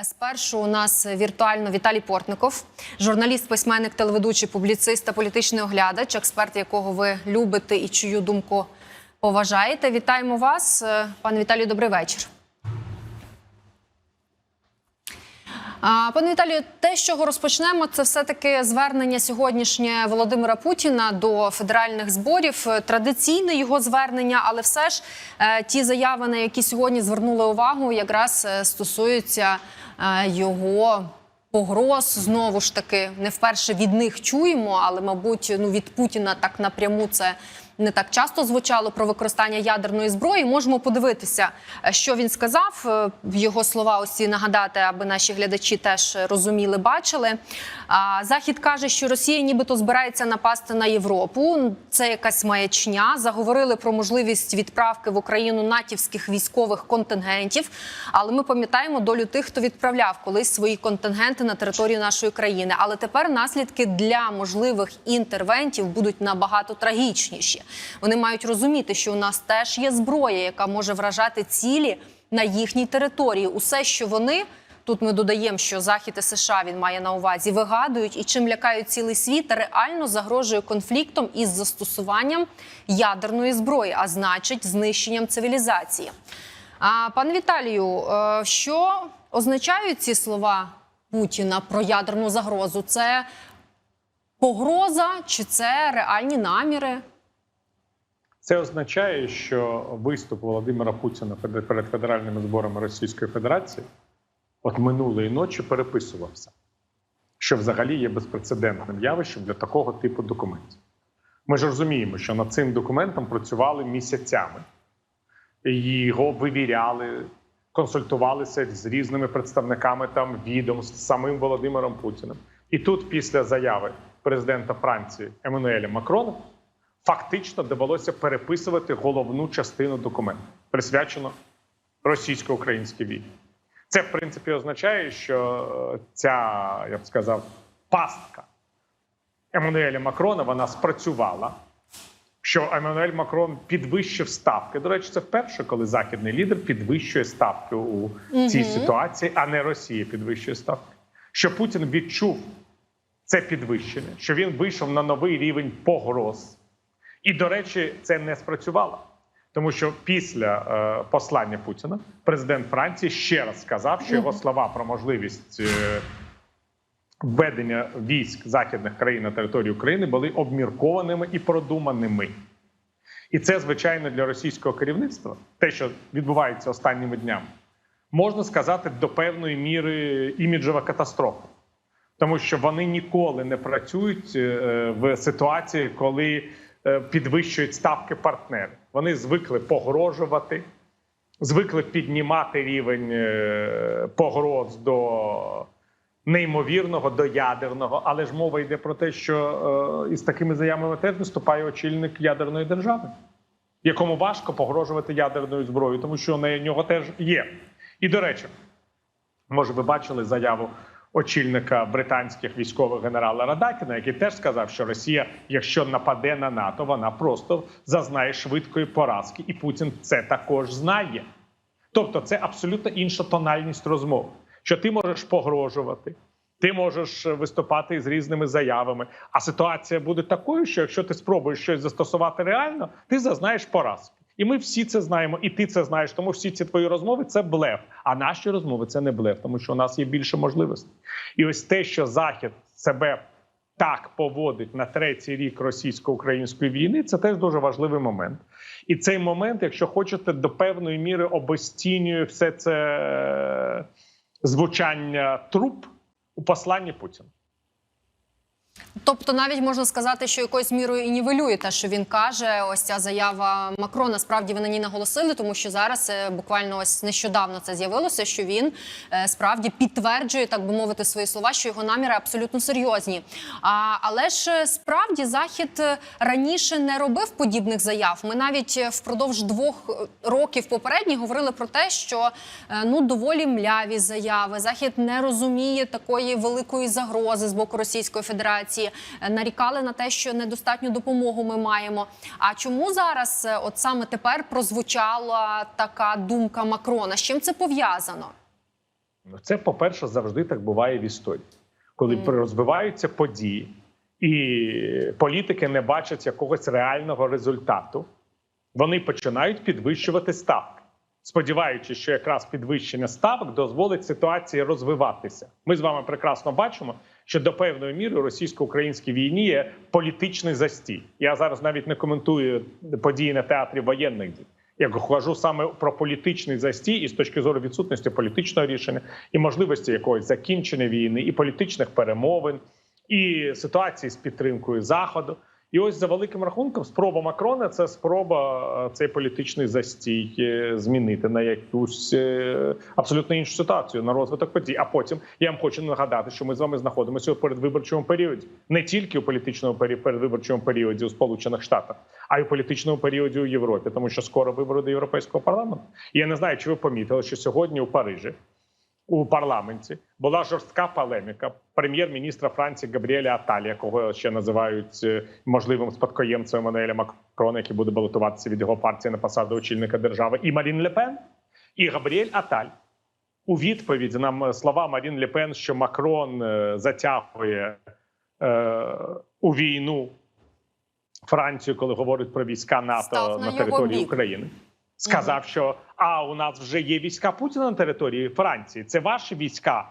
Е, Спершу у нас віртуально Віталій Портников, журналіст, письменник, телеведучий, публіцист та політичний оглядач, експерт, якого ви любите і чию думку поважаєте. Вітаємо вас, Е, пане Віталію. Добрий вечір. Пане Віталію, те, з чого розпочнемо, це все таки звернення сьогоднішнє Володимира Путіна до федеральних зборів. Традиційне його звернення, але все ж е, ті заяви, на які сьогодні звернули увагу, якраз е, стосуються е, його. Погроз знову ж таки не вперше від них чуємо, але мабуть, ну від Путіна так напряму це не так часто звучало про використання ядерної зброї. Можемо подивитися, е, що він сказав. Е, Його слова усі нагадати, аби наші глядачі теж розуміли, бачили. Захід каже, що Росія нібито збирається напасти на Європу. Це якась маячня. Заговорили про можливість відправки в Україну натівських військових контингентів. Але ми пам'ятаємо долю тих, хто відправляв колись свої контингенти на територію нашої країни. Але тепер наслідки для можливих інтервентів будуть набагато трагічніші. Вони мають розуміти, що у нас теж є зброя, яка може вражати цілі на їхній території. Усе, що вони. Тут ми додаємо, що Захід і США він має на увазі, вигадують і чим лякають цілий світ, реально загрожує конфліктом із застосуванням ядерної зброї, а значить, знищенням цивілізації. А пане Віталію, е, що означають ці слова Путіна про ядерну загрозу? Це погроза чи це реальні наміри? Це означає, що виступ Володимира Путіна перед федеральними зборами Російської Федерації от минулої ночі переписувався, що взагалі є безпрецедентним явищем для такого типу документів. Ми ж розуміємо, що над цим документом працювали місяцями, його вивіряли, консультувалися з різними представниками там відомств, самим Володимиром Путіним. І тут, після заяви президента Франції Еммануеля Макрона, фактично довелося переписувати головну частину документу, присвячену російсько-українській війні. Це, в принципі, означає, що е, ця, я б сказав, пастка Еммануеля Макрона вона спрацювала. Що Еммануель Макрон підвищив ставки. До речі, це вперше, коли західний лідер підвищує ставки у цій Мгм. ситуації, а не Росія підвищує ставки. Що Путін відчув це підвищення, що він вийшов на новий рівень погроз. І, до речі, це не спрацювало. Тому що після е, послання Путіна президент Франції ще раз сказав, що його слова про можливість е, введення військ західних країн на територію України були обміркованими і продуманими. І це, звичайно, для російського керівництва, те, що відбувається останніми днями, можна сказати, до певної міри іміджева катастрофа. Тому що вони ніколи не працюють е, в ситуації, коли підвищують ставки партнери. Вони звикли погрожувати, звикли піднімати рівень е, погроз до неймовірного, до ядерного. Але ж мова йде про те, що е, із такими заявами теж виступає очільник ядерної держави, якому важко погрожувати ядерною зброєю, тому що на нього теж є. І до речі, може, ви бачили заяву очільника британських військових генерала Радакіна, який теж сказав, що Росія, якщо нападе на НАТО, вона просто зазнає швидкої поразки, і Путін це також знає. Тобто, це абсолютно інша тональність розмов, що ти можеш погрожувати. Ти можеш виступати з різними заявами, а ситуація буде такою, що якщо ти спробуєш щось застосувати реально, ти зазнаєш поразки. І ми всі це знаємо, і ти це знаєш. Тому всі ці твої розмови це блеф. А наші розмови це не блеф, тому що у нас є більше можливостей. І ось те, що Захід себе так поводить на третій рік російсько-української війни, це теж дуже важливий момент. І цей момент, якщо хочете, до певної міри обостінює все це е, звучання труп у посланні Путіна. Тобто, навіть можна сказати, що якоюсь мірою і нівелює те, що він каже. Ось ця заява Макрона. Справді ви на ній наголосили, тому що зараз е, буквально ось нещодавно це з'явилося, що він е, справді підтверджує, так би мовити, свої слова, що його наміри абсолютно серйозні. А, але ж е, справді захід раніше не робив подібних заяв. Ми навіть впродовж двох років попередніх говорили про те, що ну доволі мляві заяви. Захід не розуміє такої великої загрози з боку Російської Федерації. Е, Нарікали на те, що недостатню допомогу ми маємо. А чому зараз, е, от саме тепер, прозвучала така думка Макрона? З чим це пов'язано? Ну, це, по-перше, завжди так буває в історії, коли Мгм. розвиваються події, і політики не бачать якогось реального результату, вони починають підвищувати ставки, сподіваючись, що якраз підвищення ставок дозволить ситуації розвиватися. Ми з вами прекрасно бачимо, що до певної міри у російсько-українській війні є політичний застій. Я зараз навіть не коментую події на театрі воєнних дій. Я кажу саме про політичний застій і з точки зору відсутності політичного рішення і можливості якогось закінчення війни, і політичних перемовин, і ситуації з підтримкою заходу. І ось за великим рахунком, спроба Макрона це спроба е, цей політичний застій е, змінити на якусь е, абсолютно іншу ситуацію на розвиток подій. А потім я вам хочу нагадати, що ми з вами знаходимося у передвиборчому періоді, не тільки у політичному передвиборчому періоді у Сполучених Штатах, а й у політичному періоді у Європі, тому що скоро вибори до Європейського парламенту. І я не знаю, чи ви помітили, що сьогодні у Парижі у парламенті була жорстка полеміка прем'єр-міністра Франції Габріеля Аталі, якого ще називають е, можливим спадкоємцем Еммануеля Макрона, який буде балотуватися від його партії на посаду очільника держави, і Марін Лепен, і Габріель Аталь. У відповідь на слова Марін Лепен, що Макрон е, затягує е, у війну Францію, коли говорить про війська НАТО Став на на території. України. Сказав, що а у нас вже є війська Путіна на території Франції. Це ваші війська,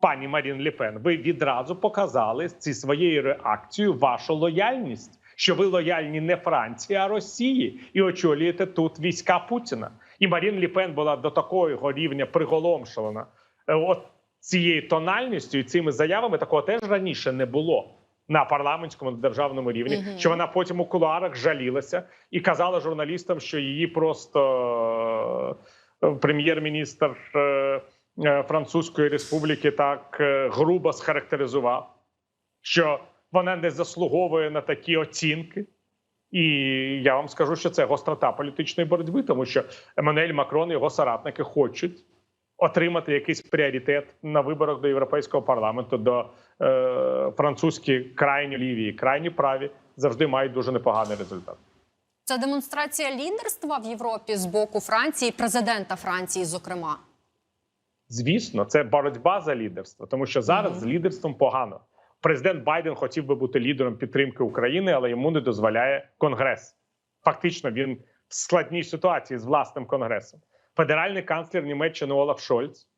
пані Марін Лепен. Ви відразу показали ці своєю реакцією вашу лояльність, що ви лояльні не Франції, а Росії, і очолюєте тут війська Путіна. І Марін Лепен була до такого рівня приголомшена. е, От цією тональністю і цими заявами такого теж раніше не було на парламентському на державному рівні. Мгм. Що вона потім у кулуарах жалілася і казала журналістам, що її просто е, прем'єр-міністр е, е, Французької республіки так грубо схарактеризував, що вона не заслуговує на такі оцінки. І я вам скажу, що це гострота політичної боротьби, тому що Еммануель Макрон і його соратники хочуть отримати якийсь пріоритет на виборах до європейського парламенту, до е, французькі крайні ліві крайні праві завжди мають дуже непоганий результат. Це демонстрація лідерства в Європі з боку Франції, президента Франції, зокрема. Звісно, це боротьба за лідерство, тому що зараз Мгм. з лідерством погано. Президент Байден хотів би бути лідером підтримки України, але йому не дозволяє Конгрес. Фактично, він в складній ситуації з власним конгресом. Федеральний канцлер Німеччини Олаф Шольц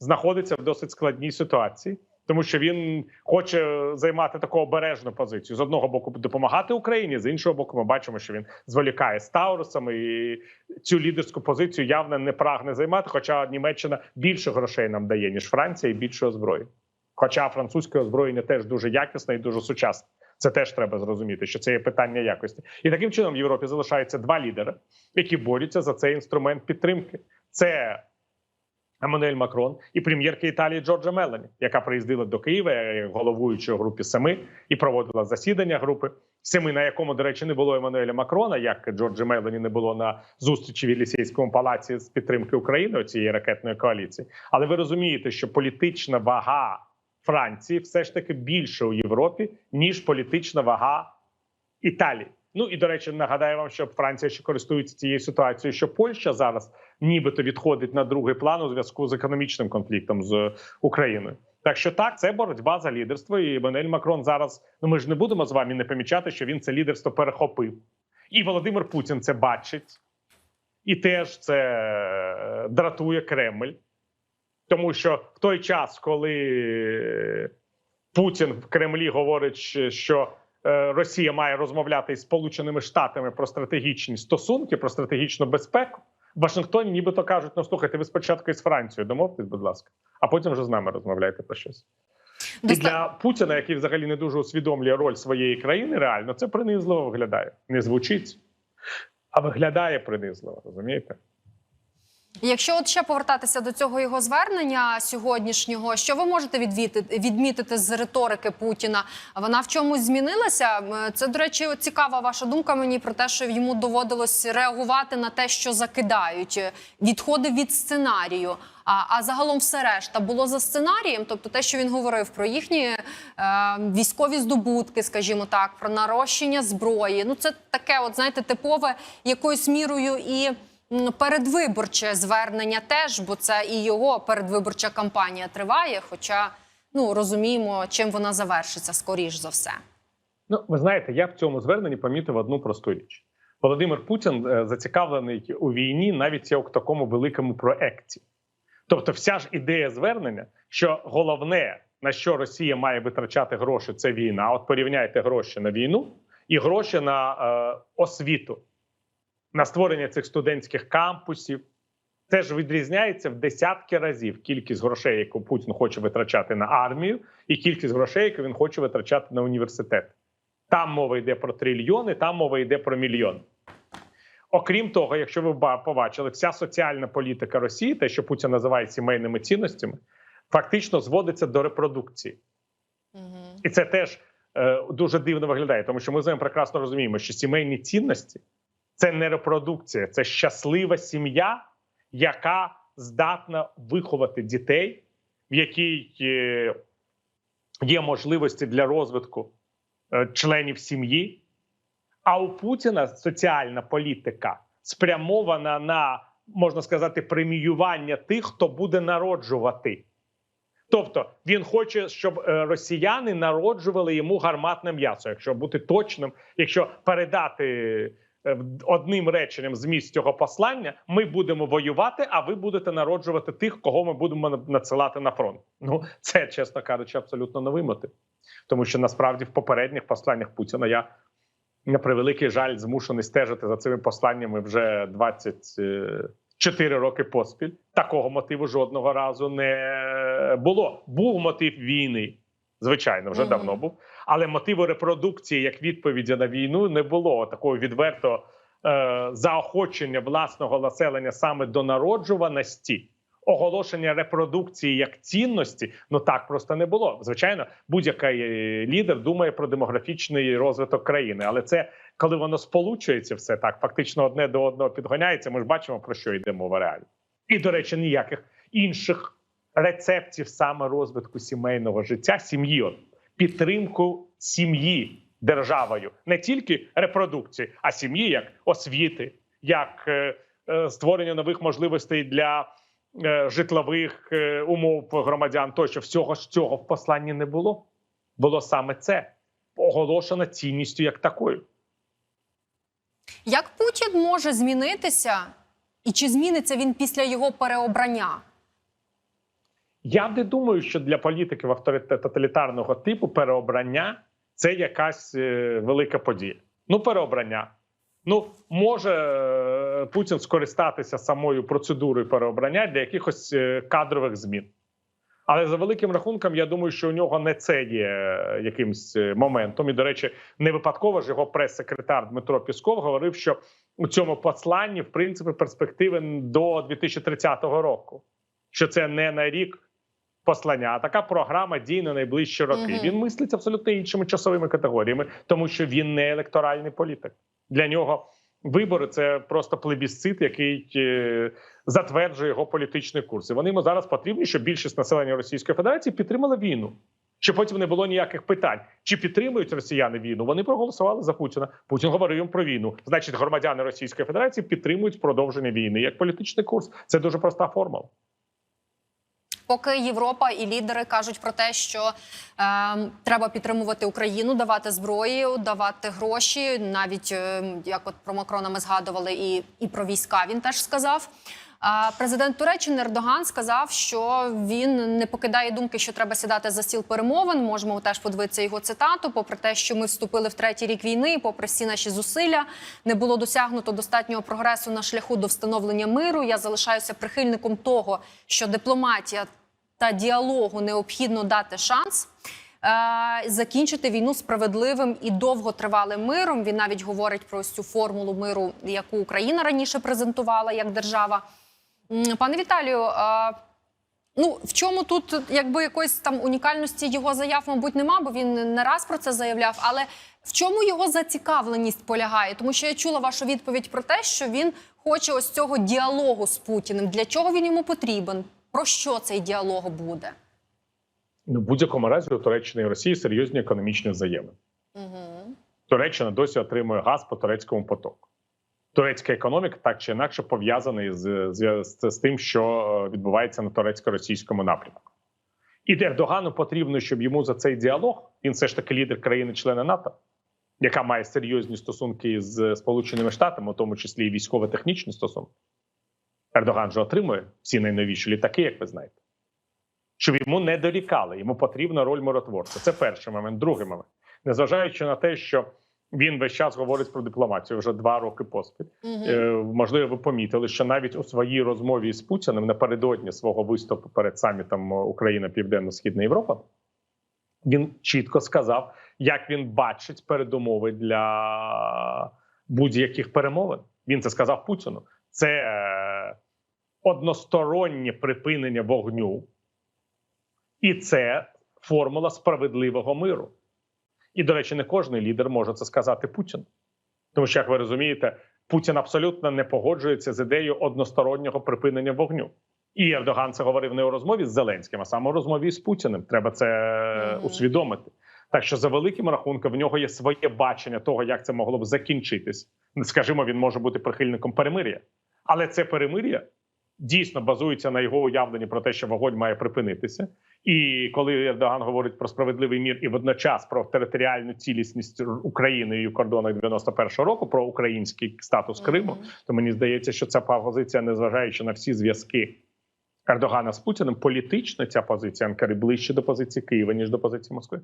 знаходиться в досить складній ситуації, тому що він хоче займати таку обережну позицію з одного боку допомагати Україні, з іншого боку, ми бачимо, що він зволікає з Таурусами і цю лідерську позицію явно не прагне займати. Хоча Німеччина більше грошей нам дає ніж Франція, і більше озброєнь. Хоча французьке озброєння теж дуже якісне і дуже сучасне. Це теж треба зрозуміти, що це є питання якості. І таким чином в Європі залишаються два лідери, які борються за цей інструмент підтримки. Це Еммануель Макрон і прем'єрка Італії Джорджа Мелані, яка приїздила до Києва як групі семи і проводила засідання групи семи, на якому, до речі, не було Еммануеля Макрона, як Джорджа Мелані не було на зустрічі в Єлісейському палаці з підтримки України цієї ракетної коаліції. Але ви розумієте, що політична вага Франції все ж таки більше у Європі ніж політична вага Італії. Ну і до речі, нагадаю вам, що Франція ще користується цією ситуацією, що Польща зараз нібито відходить на другий план у зв'язку з економічним конфліктом з Україною. Так що так, це боротьба за лідерство. І Еммануель Макрон зараз. Ну ми ж не будемо з вами не помічати, що він це лідерство перехопив. І Володимир Путін це бачить, і теж це е, дратує Кремль. Тому що в той час, коли Путін в Кремлі говорить, що е, Росія має розмовляти із Сполученими Штатами про стратегічні стосунки, про стратегічну безпеку, в Вашингтоні нібито кажуть: ну слухайте, ви спочатку із Францією домовтесь, будь ласка, а потім вже з нами розмовляйте про щось. І для Путіна, який взагалі не дуже усвідомлює роль своєї країни, реально це принизливо виглядає. Не звучить, а виглядає принизливо, розумієте? Якщо от ще повертатися до цього його звернення сьогоднішнього, що ви можете відвідити, відмітити з риторики Путіна? Вона в чомусь змінилася? Це, до речі, цікава ваша думка мені про те, що йому доводилось реагувати на те, що закидають, відходи від сценарію. А, а загалом все решта було за сценарієм, тобто те, що він говорив про їхні е, військові здобутки, скажімо так, про нарощення зброї. Ну це таке, от знаєте, типове якоюсь мірою і передвиборче звернення теж, бо це і його передвиборча кампанія триває. Хоча ну розуміємо, чим вона завершиться, скоріш за все. Ну, ви знаєте, я в цьому зверненні помітив одну просту річ. Володимир Путін е, зацікавлений у війні навіть як в такому великому проекті. Тобто, вся ж ідея звернення, що головне на що Росія має витрачати гроші, це війна. От порівняйте гроші на війну і гроші на е, освіту, на створення цих студентських кампусів. Це ж відрізняється в десятки разів кількість грошей, яку Путін хоче витрачати на армію, і кількість грошей, яку він хоче витрачати на університет. Там мова йде про трильйони, там мова йде про мільйони. Окрім того, якщо ви побачили, вся соціальна політика Росії, те, що Путін називає сімейними цінностями, фактично зводиться до репродукції. Угу. І це теж е, дуже дивно виглядає, тому що ми з вами прекрасно розуміємо, що сімейні цінності це не репродукція, це щаслива сім'я, яка здатна виховати дітей, в якій е, є можливості для розвитку е, членів сім'ї. А у Путіна соціальна політика спрямована на можна сказати преміювання тих, хто буде народжувати. Тобто він хоче, щоб е, росіяни народжували йому гарматне м'ясо. Якщо бути точним, якщо передати одним реченням зміст цього послання, ми будемо воювати, а ви будете народжувати тих, кого ми будемо надсилати на фронт. Ну це чесно кажучи, абсолютно новий мотив. Тому що насправді в попередніх посланнях Путіна я на превеликий жаль змушений стежити за цими посланнями вже 24 роки поспіль. Такого мотиву жодного разу не було. Був мотив війни, звичайно, вже Мгм. давно був. Але мотиву репродукції як відповіді на війну не було такого відверто е, заохочення власного населення саме до народжуваності. Оголошення репродукції як цінності, ну так просто не було. Звичайно, будь-який е, лідер думає про демографічний розвиток країни, але це коли воно сполучується, все так фактично одне до одного підгоняється. Ми ж бачимо про що йде мова реально. І до речі, ніяких інших рецептів саме розвитку сімейного життя, сім'ї, підтримку сім'ї державою, не тільки репродукції, а сім'ї як освіти, як е, е, створення нових можливостей для е, житлових умов громадян. Тощо всього ж цього в посланні не було. Було саме це оголошено цінністю як такою. Як Путін може змінитися, і чи зміниться він після його переобрання? Я не думаю, що для політиків авторитет тоталітарного типу переобрання це якась е, велика подія. Ну, переобрання. Ну, може е, Путін скористатися самою процедурою переобрання для якихось е, кадрових змін. Але за великим рахунком, я думаю, що у нього не це є якимсь моментом. І, до речі, не випадково ж його прес-секретар Дмитро Пісков говорив, що у цьому посланні, в принципі, перспективи до 2030 року. Що це не на рік послання, а така програма дій на найближчі роки. Мгм. Він мислить абсолютно іншими часовими категоріями, тому що він не електоральний політик. Для нього вибори це просто плебісцит, який е, затверджує його політичний курс. І вони йому зараз потрібні, щоб більшість населення Російської Федерації підтримала війну. Щоб потім не було ніяких питань, чи підтримують росіяни війну. Вони проголосували за Путіна. Путін говорив їм про війну. Значить, громадяни Російської Федерації підтримують продовження війни як політичний курс. Це дуже проста формула. Поки Європа і лідери кажуть про те, що е, треба підтримувати Україну, давати зброю, давати гроші. Навіть е, як от про Макрона ми згадували, і, і про війська він теж сказав. Президент Туреччини Ердоган сказав, що він не покидає думки, що треба сідати за стіл перемовин. Можемо теж подивитися його цитату. Попри те, що ми вступили в третій рік війни, попри всі наші зусилля, не було досягнуто достатнього прогресу на шляху до встановлення миру. Я залишаюся прихильником того, що дипломатія та діалогу необхідно дати шанс. е, Закінчити війну справедливим і довготривалим миром. Він навіть говорить про цю формулу миру, яку Україна раніше презентувала як держава. Пане Віталію, а, ну в чому тут якби якоїсь там унікальності його заяв, мабуть, нема, бо він не раз про це заявляв. Але в чому його зацікавленість полягає? Тому що я чула вашу відповідь про те, що він хоче ось цього діалогу з Путіним. Для чого він йому потрібен? Про що цей діалог буде? Ну, в будь-якому разі у Туреччини і Росії серйозні економічні взаємини. Угу. Туреччина досі отримує газ по турецькому потоку. Турецька економіка так чи інакше пов'язана з, з, з, з тим, що е, відбувається на турецько-російському напрямку. І Ердогану потрібно, щоб йому за цей діалог він все ж таки лідер країни-члена НАТО, яка має серйозні стосунки з Сполученими Штатами, у тому числі і військово-технічні стосунки. Ердоган же отримує всі найновіші літаки, як ви знаєте. Щоб йому не дорікали, йому потрібна роль миротворця. Це перший момент. Другий момент, незважаючи на те, що він весь час говорить про дипломатію вже два роки поспіль. Е, можливо, ви помітили, що навіть у своїй розмові з Путіним напередодні свого виступу перед самітом Україна Південно-Східна Європа він чітко сказав, як він бачить передумови для будь-яких перемовин. Він це сказав Путіну. Це е, одностороннє припинення вогню, і це формула справедливого миру. І, до речі, не кожен лідер може це сказати Путіну. Тому що, як ви розумієте, Путін абсолютно не погоджується з ідеєю одностороннього припинення вогню. І Ердоган це говорив не у розмові з Зеленським, а саме у розмові з Путіним. Треба це Мгм. усвідомити. Так що, за великим рахунком, в нього є своє бачення того, як це могло б закінчитись. Скажімо, він може бути прихильником перемир'я, але це перемир'я дійсно базується на його уявленні про те, що вогонь має припинитися. І коли Ердоган говорить про справедливий мір і водночас про територіальну цілісність України і у кордонах 91-го року, про український статус Криму, Мгм. то мені здається, що ця позиція, незважаючи на всі зв'язки Ердогана з Путіним, політично ця позиція Анкари ближче до позиції Києва ніж до позиції Москви.